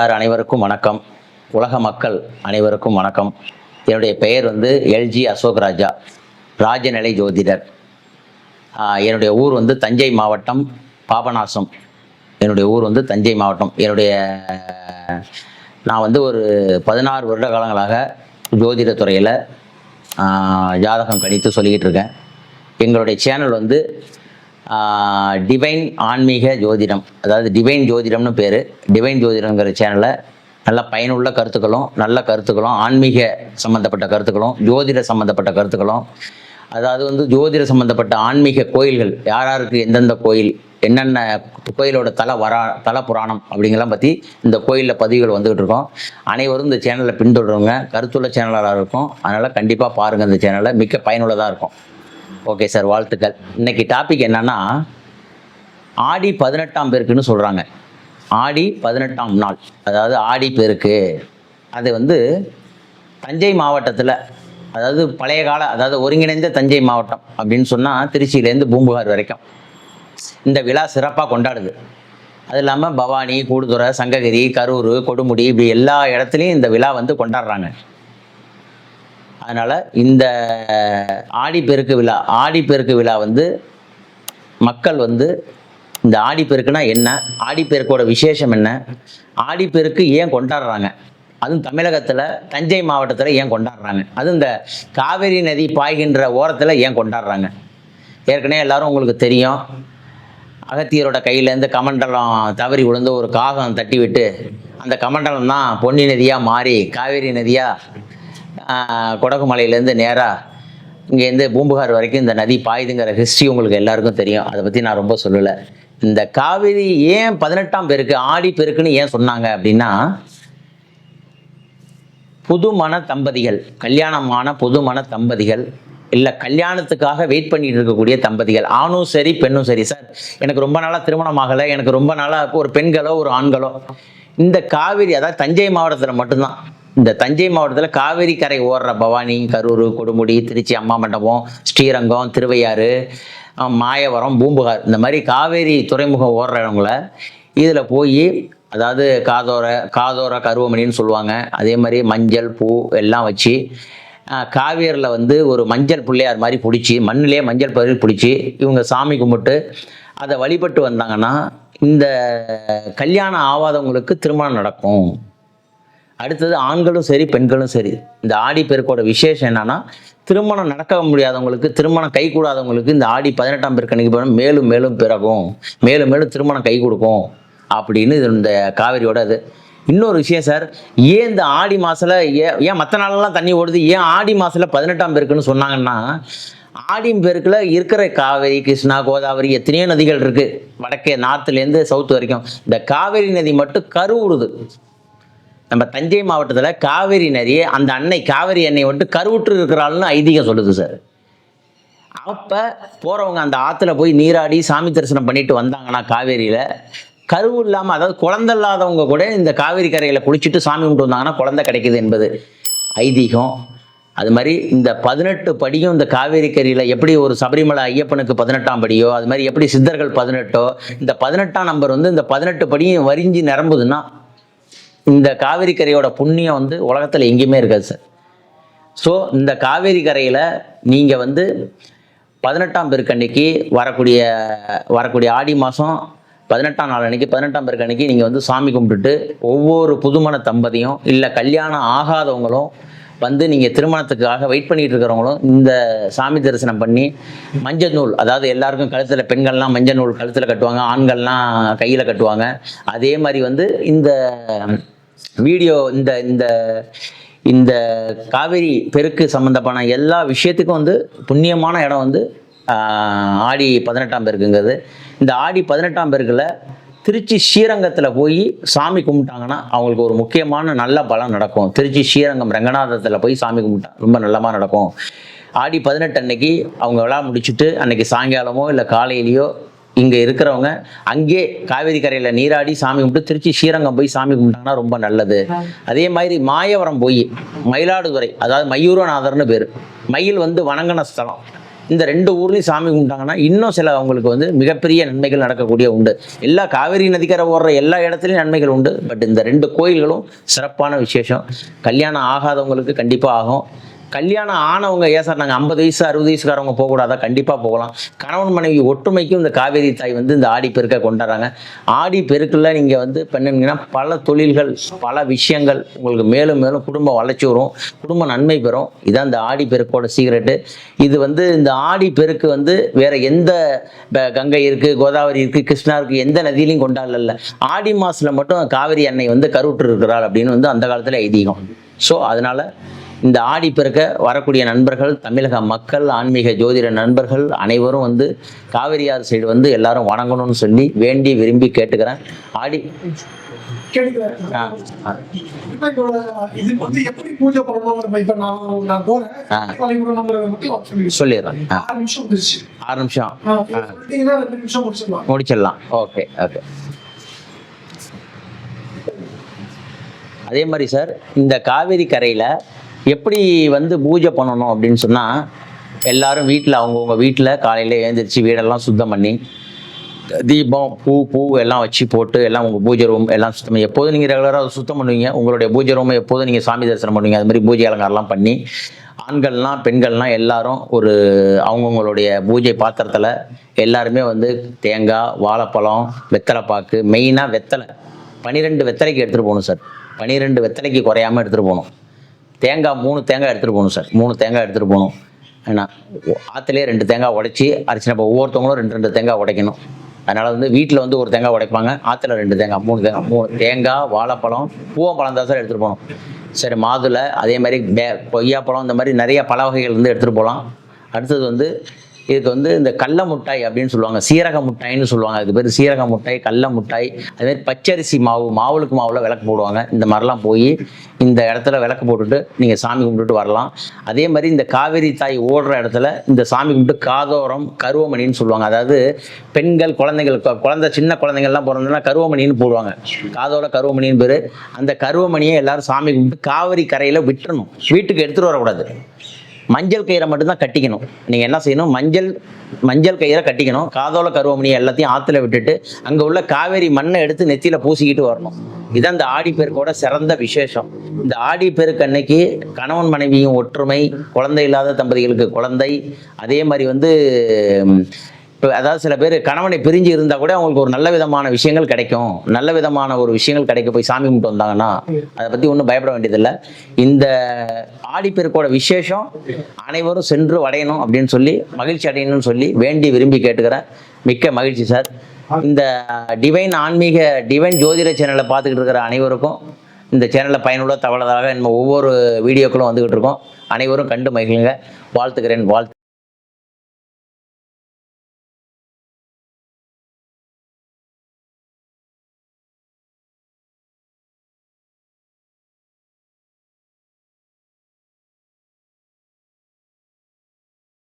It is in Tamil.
சார் அனைவருக்கும் வணக்கம். உலக மக்கள் அனைவருக்கும் வணக்கம். என்னுடைய பெயர் வந்து எல்ஜி அசோக் ராஜா ராஜநிலை ஜோதிடர். என்னுடைய ஊர் வந்து தஞ்சை மாவட்டம் பாபநாசம். என்னுடைய ஊர் வந்து தஞ்சை மாவட்டம். என்னுடைய நான் வந்து ஒரு பதினாறு வருட காலங்களாக ஜோதிட துறையில் ஜாதகம் கணித்து சொல்லிக்கிட்டு இருக்கேன். எங்களுடைய சேனல் வந்து டிவைன் ஆன்மீக ஜோதிடம். அதாவது டிவைன் ஜோதிடம்னு பேர். டிவைன் ஜோதிடங்கிற சேனலில் நல்ல பயனுள்ள கருத்துக்களும் நல்ல கருத்துக்களும் ஆன்மீக சம்மந்தப்பட்ட கருத்துக்களும் ஜோதிட சம்மந்தப்பட்ட கருத்துக்களும். அதாவது வந்து ஜோதிட சம்மந்தப்பட்ட ஆன்மீக கோயில்கள் யார் யாருக்கு எந்தெந்த கோயில் என்னென்ன கோயிலோட தல வரா தல புராணம் அப்படிங்கலாம் பற்றி இந்த கோயிலில் பதிவுகள் வந்துகிட்டு இருக்கோம். அனைவரும் இந்த சேனலை பின்தொடருங்க. கருத்துள்ள சேனலாக இருக்கும். அதனால் கண்டிப்பாக பாருங்கள் இந்த சேனலை மிக்க பயனுள்ளதாக இருக்கும். ஓகே சார் வாழ்த்துக்கள். இன்னைக்கு டாபிக் என்னன்னா ஆடி பதினெட்டாம் பேருக்குன்னு சொல்கிறாங்க ஆடி பதினெட்டாம் நாள் அதாவது ஆடி பெருக்கு. அது வந்து தஞ்சை மாவட்டத்தில் அதாவது பழைய கால அதாவது ஒருங்கிணைந்த தஞ்சை மாவட்டம் அப்படின்னு சொன்னால் திருச்சியிலேருந்து பூம்புகார் வரைக்கும். இந்த விழா சிறப்பாக கொண்டாடுது. அது இல்லாமல் பவானி கூடுதுறை சங்ககிரி கரூர் கொடுமுடி இப்படி எல்லா இடத்துலையும் இந்த விழா வந்து கொண்டாடுறாங்க. அதனால் இந்த ஆடிப்பெருக்கு விழா ஆடிப்பெருக்கு விழா வந்து மக்கள் வந்து இந்த ஆடிப்பெருக்குனா என்ன? ஆடிப்பெருக்கோட விசேஷம் என்ன? ஆடிப்பெருக்கு ஏன் கொண்டாடுறாங்க? அதுவும் தமிழகத்தில் தஞ்சை மாவட்டத்தில் ஏன் கொண்டாடுறாங்க? அதுவும் இந்த காவிரி நதி பாய்கின்ற ஓரத்தில் ஏன் கொண்டாடுறாங்க? ஏற்கனவே எல்லாரும் உங்களுக்கு தெரியும். அகத்தியரோட கையிலேருந்து கமண்டலம் தவறி விழுந்து ஒரு காகம் தட்டி விட்டு அந்த கமண்டலம் தான் பொன்னி நதியாக மாறி காவேரி நதியாக கொடகுமலையிலேருந்து நேராக இங்கேருந்து பூம்புகார் வரைக்கும் இந்த நதி பாயுதுங்கிற ஹிஸ்ட்ரி உங்களுக்கு எல்லாருக்கும் தெரியும். அதை பற்றி நான் ரொம்ப சொல்லலை. இந்த காவிரி ஏன் பதினெட்டாம் பெருக்கு ஆடி பெருக்குன்னு ஏன் சொன்னாங்க அப்படின்னா புதுமண தம்பதிகள் கல்யாணமான புதுமண தம்பதிகள் இல்லை கல்யாணத்துக்காக வெயிட் பண்ணிட்டு இருக்கக்கூடிய தம்பதிகள் ஆணும் சரி பெண்ணும் சரி. சார் எனக்கு ரொம்ப நாளாக திருமணம் ஆகலை எனக்கு ரொம்ப நாளாக ஒரு பெண்களோ ஒரு ஆண்களோ இந்த காவிரி அதாவது தஞ்சை மாவட்டத்தில் மட்டும்தான். இந்த தஞ்சை மாவட்டத்தில் காவேரி கரை ஓடுற பவானி கரூர் கொடுமுடி திருச்சி அம்மா மண்டபம் ஸ்ரீரங்கம் திருவையாறு மாயவரம் பூம்புகார் இந்த மாதிரி காவேரி துறைமுகம் ஓடுறவங்கள இதில் போய் அதாவது காதோர காதோர கருவமணின்னு சொல்லுவாங்க. அதே மாதிரி மஞ்சள் பூ எல்லாம் வச்சு காவேரியில் வந்து ஒரு மஞ்சள் பிள்ளையார் மாதிரி பிடிச்சி மண்ணிலே மஞ்சள் பயிர் பிடிச்சி இவங்க சாமி கும்பிட்டு அதை வழிபட்டு வந்தாங்கன்னா இந்த கல்யாணம் ஆகாதவங்களுக்கு திருமணம் நடக்கும். அடுத்தது ஆண்களும் சரி பெண்களும் சரி. இந்த ஆடி பெருக்கோட விசேஷம் என்னன்னா திருமணம் நடக்க முடியாதவங்களுக்கு திருமணம் கை கூடாதவங்களுக்கு இந்த ஆடி பதினெட்டாம் பெருக்கணிக்கு போனால் மேலும் மேலும் பிறகும். மேலும் மேலும் திருமணம் கை கொடுக்கும் அப்படின்னு இது இந்த காவிரியோட இது. இன்னொரு விஷயம் சார் ஏன் இந்த ஆடி மாசத்துல ஏன் ஏன் மற்ற நாளெல்லாம் தண்ணி ஓடுது ஏன் ஆடி மாசத்துல பதினெட்டாம் பேருக்குன்னு சொன்னாங்கன்னா ஆடி பெருக்கில் இருக்கிற காவிரி கிருஷ்ணா கோதாவரி எத்தனையோ நதிகள் இருக்குது வடக்கே நார்த்துலேருந்து சவுத் வரைக்கும். இந்த காவேரி நதி மட்டும் கருவுடுது நம்ம தஞ்சை மாவட்டத்தில் காவேரி நதி அந்த அன்னை காவேரி அன்னை வந்துட்டு கருவுற்று இருக்கிறாள்னு ஐதீகம் சொல்லுது சார். அப்போ போகிறவங்க அந்த ஆற்றுல போய் நீராடி சாமி தரிசனம் பண்ணிட்டு வந்தாங்கன்னா காவேரியில் கருவு இல்லாமல் அதாவது குழந்தை இல்லாதவங்க கூட இந்த காவேரி கரையில் குளிச்சுட்டு சாமி கும்பிட்டு வந்தாங்கன்னா குழந்தை கிடைக்குது என்பது ஐதீகம். அது மாதிரி இந்த பதினெட்டு படியும் இந்த காவேரி கரையில் எப்படி ஒரு சபரிமலை ஐயப்பனுக்கு பதினெட்டாம் படியோ அது மாதிரி எப்படி சித்தர்கள் பதினெட்டோ இந்த பதினெட்டாம் நம்பர் வந்து இந்த பதினெட்டு படியும் வரிஞ்சு நிரம்புதுன்னா இந்த காவேரி கரையோட புண்ணியம் வந்து உலகத்தில் எங்கேயுமே இருக்காது சார் ஸோ இந்த காவேரி கரையில் நீங்கள் வந்து பதினெட்டாம் பெருக்கன்னைக்கு வரக்கூடிய வரக்கூடிய ஆடி மாதம் பதினெட்டாம் நாள் அன்னைக்கு பதினெட்டாம் பேருக்கு அன்னைக்கு நீங்கள் வந்து சாமி கும்பிட்டுட்டு ஒவ்வொரு புதுமண தம்பதியும் இல்லை கல்யாணம் ஆகாதவங்களும் வந்து நீங்கள் திருமணத்துக்காக வெயிட் பண்ணிகிட்டு இருக்கிறவங்களும் இந்த சாமி தரிசனம் பண்ணி மஞ்சள் நூல் அதாவது எல்லாருக்கும் கழுத்தில் பெண்கள்லாம் மஞ்சள் நூல் கழுத்தில் கட்டுவாங்க ஆண்கள்லாம் கையில் கட்டுவாங்க. அதே மாதிரி வந்து இந்த வீடியோ இந்த இந்த இந்த காவேரி பெருக்கு சம்மந்தமான எல்லா விஷயத்துக்கும் வந்து புண்ணியமான இடம் வந்து ஆடி பதினெட்டாம் பெருக்குங்கிறது. இந்த ஆடி பதினெட்டாம் பெருக்கில் திருச்சி ஸ்ரீரங்கத்தில் போய் சாமி கும்பிட்டாங்கன்னா அவங்களுக்கு ஒரு முக்கியமான நல்ல பலம் நடக்கும். திருச்சி ஸ்ரீரங்கம் ரங்கநாதத்தில் போய் சாமி கும்பிட்டா ரொம்ப நல்லமாக நடக்கும். ஆடி பதினெட்டு அன்னைக்கு அவங்க விழா முடிச்சுட்டு அன்னைக்கு சாயங்காலமோ இல்லை காலையிலையோ இங்கே இருக்கிறவங்க அங்கே காவேரி கரையில் நீராடி சாமி கும்பிட்டு திருச்சி ஸ்ரீரங்கம் போய் சாமி கும்பிட்டாங்கன்னா ரொம்ப நல்லது. அதே மாதிரி மாயவரம் போய் மயிலாடுதுறை அதாவது மயூரநாதர்னு பேர். மயில் வந்து வணங்கின ஸ்தலம். இந்த ரெண்டு ஊர்லேயும் சாமி கும்பிட்டாங்கன்னா இன்னும் சில அவங்களுக்கு வந்து மிகப்பெரிய நன்மைகள் நடக்கக்கூடிய உண்டு. எல்லா காவேரி நதிக்கரை ஓடுற எல்லா இடத்துலையும் நன்மைகள் உண்டு. பட் இந்த ரெண்டு கோயில்களும் சிறப்பான விசேஷம். கல்யாணம் ஆகாதவங்களுக்கு கண்டிப்பாக ஆகும். கல்யாணம் ஆனவங்க ஏன் சார் நாங்கள் ஐம்பது வயசு அறுபது வயசுக்காரவங்க போகக்கூடாதா? கண்டிப்பாக போகலாம். கணவன் மனைவி ஒற்றுமைக்கும் இந்த காவேரி தாய் வந்து இந்த ஆடி பெருக்கை கொண்டாடுறாங்க. ஆடி பெருக்கில் நீங்கள் வந்து பண்ணிங்கன்னா பல தொழில்கள் பல விஷயங்கள் உங்களுக்கு மேலும் மேலும் குடும்பம் வளர்ச்சி வரும். குடும்ப நன்மை பெறும். இதான் இந்த ஆடி பெருக்கோட சீக்ரெட்டு இது வந்து இந்த ஆடி பெருக்கு வந்து வேற எந்த கங்கை இருக்குது கோதாவரி இருக்குது கிருஷ்ணா இருக்குது எந்த நதியிலையும் கொண்டாடல. ஆடி மாதத்தில் மட்டும் காவிரி அன்னை வந்து கருவுற்று இருக்கிறாள் அப்படின்னு வந்து அந்த காலத்தில் ஐதீகம். ஸோ அதனால் இந்த ஆடி பிறக்க வரக்கூடிய நண்பர்கள் தமிழக மக்கள் ஆன்மீக ஜோதிட நண்பர்கள் அனைவரும் வந்து காவிரியார் சைடு வந்து எல்லாரும் வணங்கணும்னு சொல்லி வேண்டி விரும்பி கேட்டுக்கிறேன். ஆடி. சொல்லிடுறேன். ஆறு நிமிஷம். முடிச்சிடலாம். Okay okay. அதே மாதிரி சார் இந்த காவேரி கரையில் எப்படி வந்து பூஜை பண்ணணும் அப்படின்னு சொன்னால் எல்லாரும் வீட்டில் அவங்கவுங்க வீட்டில் காலையில் எழுந்திரிச்சு வீடெல்லாம் சுத்தம் பண்ணி தீபம் பூ பூ எல்லாம் வச்சு போட்டு எல்லாம் உங்கள் பூஜை ரூம் எல்லாம் சுத்தம் பண்ணி எப்போதும் நீங்கள் ரெகுலராக சுத்தம் பண்ணுவீங்க. உங்களுடைய பூஜை ரூமை எப்போதும் நீங்கள் சாமி தரிசனம் பண்ணுவீங்க. அது மாதிரி பூஜை அலங்காரம்லாம் பண்ணி ஆண்கள்லாம் பெண்கள்லாம் எல்லாரும் ஒரு அவங்கவுங்களுடைய பூஜை பாத்திரத்தில் எல்லாருமே வந்து தேங்காய் வாழைப்பழம் வெத்தலை பாக்கு மெயினாக வெத்தலை. பன்னிரெண்டு வெத்தலைக்கு எடுத்துகிட்டு போகணும் சார் பன்னிரெண்டு வெத்தலைக்கு குறையாமல் எடுத்துகிட்டு போகணும். தேங்காய் மூணு தேங்காய் எடுத்துகிட்டு போகணும் சார். மூணு தேங்காய் எடுத்துகிட்டு போகணும். ஏன்னா ஆற்றுலேயே ரெண்டு தேங்காய் உடைச்சி அரைச்சினா இப்போ ஒவ்வொருத்தவங்களும் ரெண்டு ரெண்டு தேங்காய் உடைக்கணும். அதனால் வந்து வீட்டில் வந்து ஒரு தேங்காய் உடைப்பாங்க ஆற்றுல ரெண்டு தேங்காய் மூணு தேங்காய் மூணு தேங்காய் வாழைப்பழம் பூவம்பழம் தான் சார் எடுத்துகிட்டு போகணும். சரி மாதுளை அதே மாதிரி பே கொய்யாப்பழம் இந்த மாதிரி நிறைய பல வகைகள் வந்து எடுத்துகிட்டு போகலாம். அடுத்தது வந்து இதுக்கு வந்து இந்த கடல முட்டாய் அப்படின்னு சொல்லுவாங்க. சீரக முட்டாய்ன்னு சொல்லுவாங்க. அதுக்கு பேர் சீரக முட்டாய் கடல முட்டாய். அதுமாதிரி பச்சரிசி மாவு மாவுளுக்கு மாவில் விளக்கு போடுவாங்க. இந்த மாதிரிலாம் போய் இந்த இடத்துல விளக்கு போட்டுட்டு நீங்கள் சாமி கும்பிட்டுட்டு வரலாம். அதே மாதிரி இந்த காவேரி தாய் ஓடுற இடத்துல இந்த சாமி கும்பிட்டு காதோரம் கருவமணின்னு சொல்லுவாங்க. அதாவது பெண்கள் குழந்தைகள் கு- குழந்தை சின்ன குழந்தைங்கள்லாம் பிறந்ததுன்னா கருவமணின்னு போடுவாங்க. காதோர கருவமணின்னு பேர். அந்த கருவமணியை எல்லாரும் சாமி கும்பிட்டு காவிரி கரையில் விட்டுறணும். வீட்டுக்கு எடுத்துகிட்டு வரக்கூடாது. மஞ்சள் கயிறை மட்டும்தான் கட்டிக்கணும். நீங்கள் என்ன செய்யணும்? மஞ்சள் மஞ்சள் கயிறை கட்டிக்கணும். காதோல கருவமணி எல்லாத்தையும் ஆற்றுல விட்டுட்டு அங்கே உள்ள காவேரி மண்ணை எடுத்து நெத்தியில் பூசிக்கிட்டு வரணும். இதுதான் இந்த ஆடி பெருக்கோட சிறந்த விசேஷம். இந்த ஆடி பெருக்கு அன்னைக்கு கணவன் மனைவியும் ஒற்றுமை குழந்தை இல்லாத தம்பதிகளுக்கு குழந்தை. அதே மாதிரி வந்து இப்போ அதாவது சில பேர் கணவனை பிரிஞ்சு இருந்தால் கூட அவங்களுக்கு ஒரு நல்ல விதமான விஷயங்கள் கிடைக்கும். நல்ல விதமான ஒரு விஷயங்கள் கிடைக்க போய் சாமி கும்பிட்டு வந்தாங்கன்னா அதை பற்றி ஒன்றும் பயப்பட வேண்டியதில்லை. இந்த ஆடிப்பெருக்கோட விசேஷம் அனைவரும் சென்று அடையணும் அப்படின்னு சொல்லி மகிழ்ச்சி அடையணும்னு சொல்லி வேண்டி விரும்பி கேட்டுக்கிறேன். மிக்க மகிழ்ச்சி சார். இந்த டிவைன் ஆன்மீக டிவைன் ஜோதிட சேனலை பார்த்துக்கிட்டு இருக்கிற அனைவருக்கும் இந்த சேனலில் பயனுள்ள தவளதாக நம்ம ஒவ்வொரு வீடியோக்களும் வந்துக்கிட்டு இருக்கோம். அனைவரும் கண்டு மகிழுங்க. வாழ்த்துக்கிறேன் வாழ்த்து